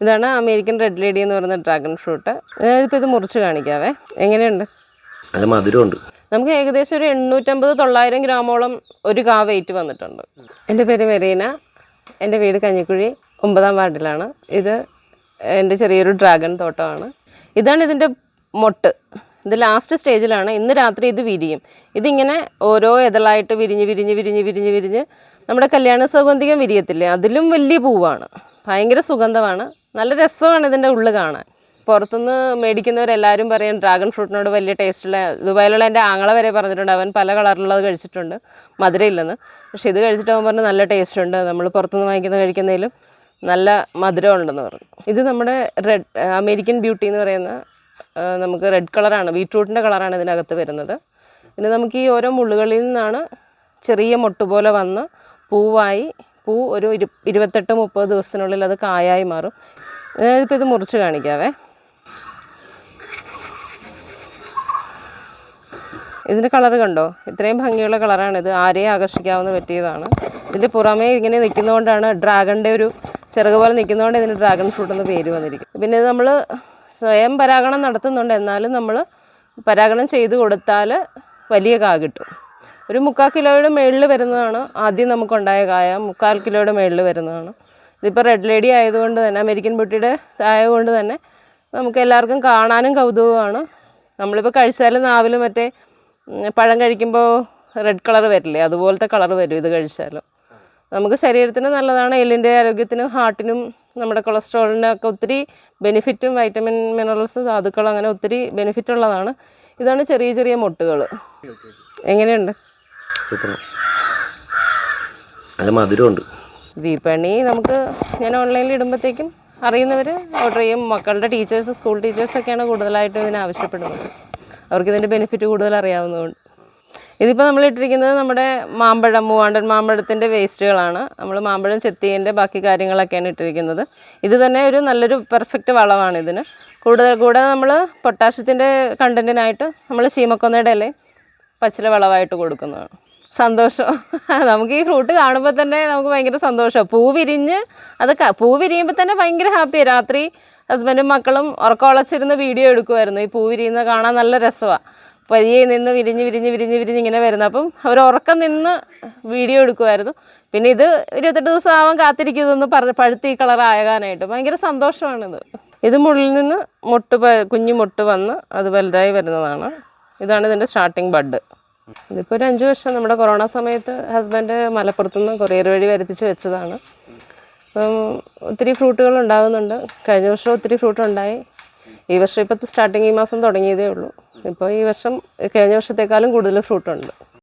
ഇതാണ് American red lady എന്ന് പറയുന്ന ഡ്രാഗൺ ഫ്രൂട്ട്. ഞാനിപ്പോൾ ഇത് മുറിച്ച് കാണിക്കാവേ. എങ്ങനെയുണ്ട്? നല്ല മധുരമുണ്ട്. നമുക്ക് ഏകദേശം ഒരു എണ്ണൂറ്റമ്പത് തൊള്ളായിരം ഗ്രാമോളം ഒരു കാ വെയിറ്റ് വന്നിട്ടുണ്ട്. എന്റെ പേര് മെറീന. എന്റെ വീട് കഞ്ഞിക്കുഴി ഒമ്പതാം വാർഡിലാണ്. ഇത് എന്റെ ചെറിയൊരു ഡ്രാഗൺ തോട്ടമാണ്. ഇതാണ് ഇതിന്റെ മൊട്ട്. ഇത് ലാസ്റ്റ് സ്റ്റേജിലാണ് ഇന്ന് രാത്രി ഇത് വിരിയും. ഇതിങ്ങനെ ഓരോ ഇതളായിട്ട് വിരിഞ്ഞ് വിരിഞ്ഞ് വിരിഞ്ഞ് വിരിഞ്ഞ് വിരിഞ്ഞ് നമ്മുടെ കല്യാണ സൗഗന്ധികം വിരിയത്തില്ലേ? അതിലും വലിയ പൂവാണ്. ഭയങ്കര സുഗന്ധമാണ്. നല്ല രസമാണ് ഇതിന്റെ ഉള്ളു കാണാൻ. പുറത്തുനിന്ന് മേടിക്കുന്നവരെല്ലാവരും പറയും ഡ്രാഗൺ ഫ്രൂട്ടിനോട് വലിയ ടേസ്റ്റുള്ള ദുബായിലുള്ള എന്റെ ആങ്ങളെ വരെ പറഞ്ഞിട്ടുണ്ട് അവൻ പല കളറിലുള്ളത് കഴിച്ചിട്ടുണ്ട് മധുരയില്ലെന്ന് പക്ഷേ ഇത് കഴിച്ചിട്ട് അവൻ പറഞ്ഞു നല്ല ടേസ്റ്റ് ഉണ്ട് നമ്മൾ പുറത്തുനിന്ന് വാങ്ങിക്കുന്ന കഴിക്കുന്നതിലും നല്ല മധുരം ഉണ്ടെന്ന് പറഞ്ഞു. ഇത് നമ്മുടെ റെഡ് അമേരിക്കൻ ബ്യൂട്ടി എന്ന് പറയുന്ന നമുക്ക് റെഡ് കളറാണ് ബീട്രൂട്ടിന്റെ കളറാണ് ഇതിനകത്ത് വരുന്നത്. പിന്നെ നമുക്ക് ഈ ഓരോ മുള്ളുകളിൽ നിന്നാണ് ചെറിയ മൊട്ട് പോലെ വന്ന് പൂവായി പൂ ഒരു ഇരു ഇരുപത്തെട്ട് മുപ്പത് ദിവസത്തിനുള്ളിൽ അത് കായായി മാറും. ഞാനിപ്പോൾ ഇത് മുറിച്ച് കാണിക്കാവേ. ഇതിന്റെ കളർ കണ്ടോ? ഇത്രയും ഭംഗിയുള്ള കളറാണ് ഇത്. ആരെയും ആകർഷിക്കാവുന്ന പറ്റിയതാണ്. ഇതിന്റെ പുറമേ ഇങ്ങനെ നിൽക്കുന്നതുകൊണ്ടാണ് ഡ്രാഗണിന്റെ ഒരു ചിറക് പോലെ നിൽക്കുന്നതുകൊണ്ട് ഇതിന് ഡ്രാഗൺ ഫ്രൂട്ട് എന്ന് പേര് വന്നിരിക്കും പിന്നെ നമ്മൾ സ്വയം പരാഗണം നടത്തുന്നുണ്ട്. എന്നാലും നമ്മൾ പരാഗണം ചെയ്ത് കൊടുത്താൽ വലിയ കാ കിട്ടും. ഒരു മുക്കാൽ കിലോയുടെ മേളിൽ വരുന്നതാണ് ആദ്യം നമുക്കുണ്ടായ കായ. മുക്കാൽ കിലോയുടെ മേളിൽ വരുന്നതാണ്. ഇതിപ്പോൾ റെഡ് ലേഡി ആയതുകൊണ്ട് തന്നെ അമേരിക്കൻ ബ്യൂട്ടിയുടെ ആയതുകൊണ്ട് തന്നെ നമുക്ക് എല്ലാവർക്കും കാണാനും കൗതുകമാണ്. നമ്മളിപ്പോൾ കഴിച്ചാലും നാവിൽ മറ്റേ പഴം കഴിക്കുമ്പോൾ റെഡ് കളർ വരില്ലേ അതുപോലത്തെ കളർ വരും ഇത് കഴിച്ചാലും. നമുക്ക് ശരീരത്തിന് നല്ലതാണ് എല്ലിന്റെ ആരോഗ്യത്തിനും ഹാർട്ടിനും നമ്മുടെ കൊളസ്ട്രോളിനൊക്കെ ഒത്തിരി ബെനിഫിറ്റും വൈറ്റമിൻ മിനറൽസ് ധാതുക്കളും അങ്ങനെ ഒത്തിരി ബെനിഫിറ്റ് ഉള്ളതാണ്. ഇതാണ് ചെറിയ ചെറിയ മുട്ടുകൾ എങ്ങനെയുണ്ട്? നല്ല മധുരമുണ്ട്. വിപണി നമുക്ക് ഞാൻ ഓൺലൈനിൽ ഇടുമ്പോഴത്തേക്കും അറിയുന്നവർ ഓർഡർ ചെയ്യും. മക്കളുടെ ടീച്ചേഴ്സ് സ്കൂൾ ടീച്ചേഴ്സൊക്കെയാണ് കൂടുതലായിട്ടും ഇതിന് ആവശ്യപ്പെടുന്നത്. അവർക്ക് ഇതിന്റെ ബെനിഫിറ്റ് കൂടുതൽ അറിയാവുന്നതുകൊണ്ട്. ഇതിപ്പോൾ നമ്മൾ ഇട്ടിരിക്കുന്നത് നമ്മുടെ മാമ്പഴം മൂവാണ്ടൻ മാമ്പഴത്തിന്റെ വേസ്റ്റുകളാണ് നമ്മൾ മാമ്പഴം ചെത്തിയതിന്റെ ബാക്കി കാര്യങ്ങളൊക്കെയാണ് ഇട്ടിരിക്കുന്നത്. ഇത് തന്നെ ഒരു നല്ലൊരു പെർഫെക്റ്റ് വളമാണ് ഇതിന്. കൂടുതൽ കൂടെ നമ്മൾ പൊട്ടാഷ്യത്തിന്റെ കണ്ടന്റിനായിട്ട് നമ്മൾ ചീമക്കൊന്നയുടെ ഇലയും പച്ചില വളമായിട്ട് കൊടുക്കുന്നതാണ്. സന്തോഷം. നമുക്ക് ഈ ഫ്രൂട്ട് കാണുമ്പോൾ തന്നെ നമുക്ക് ഭയങ്കര സന്തോഷമാണ് പൂ വിരിഞ്ഞ് അത് പൂ വിരിയുമ്പോൾ തന്നെ ഭയങ്കര ഹാപ്പിയാണ് രാത്രി ഹസ്ബൻഡും മക്കളും ഉറക്കമുളച്ചിരുന്ന് വീഡിയോ എടുക്കുമായിരുന്നു ഈ പൂ വിരിയുന്ന കാണാൻ നല്ല രസമാണ് പതിയെ നിന്ന് വിരിഞ്ഞ് വിരിഞ്ഞ് വിരിഞ്ഞ് വിരിഞ്ഞ് ഇങ്ങനെ വരുന്നത്. അപ്പം അവർ ഉറക്കം നിന്ന് വീഡിയോ എടുക്കുമായിരുന്നു പിന്നെ ഇത് ഇരുപത്തെട്ട് ദിവസം ആവാൻ കാത്തിരിക്കുന്നതെന്ന് പറഞ്ഞ് പഴുത്ത് ഈ കളർ ആകാനായിട്ട് ഭയങ്കര സന്തോഷമാണിത്. ഇത് മുള്ളിൽ നിന്ന് മുട്ട് കുഞ്ഞു മുട്ട് വന്ന് അത് വലുതായി വരുന്നതാണ്. ഇതാണ് ഇതിന്റെ സ്റ്റാർട്ടിങ് ബഡ് ഇതിപ്പോൾ ഒരു അഞ്ച് വർഷം നമ്മുടെ കൊറോണ സമയത്ത് ഹസ്ബൻഡ് മലപ്പുറത്തുനിന്ന് കൊറിയർ വഴി വരുത്തിച്ച് വെച്ചതാണ്. അപ്പം ഒത്തിരി ഫ്രൂട്ടുകൾ ഉണ്ടാകുന്നുണ്ട്. കഴിഞ്ഞ വർഷം ഒത്തിരി ഫ്രൂട്ട് ഉണ്ടായി. ഈ വർഷം ഇപ്പോൾ സ്റ്റാർട്ടിങ് ഈ മാസം തുടങ്ങിയതേ ഉള്ളൂ. ഇപ്പോൾ ഈ വർഷം കഴിഞ്ഞ വർഷത്തേക്കാളും കൂടുതൽ ഫ്രൂട്ടുണ്ട്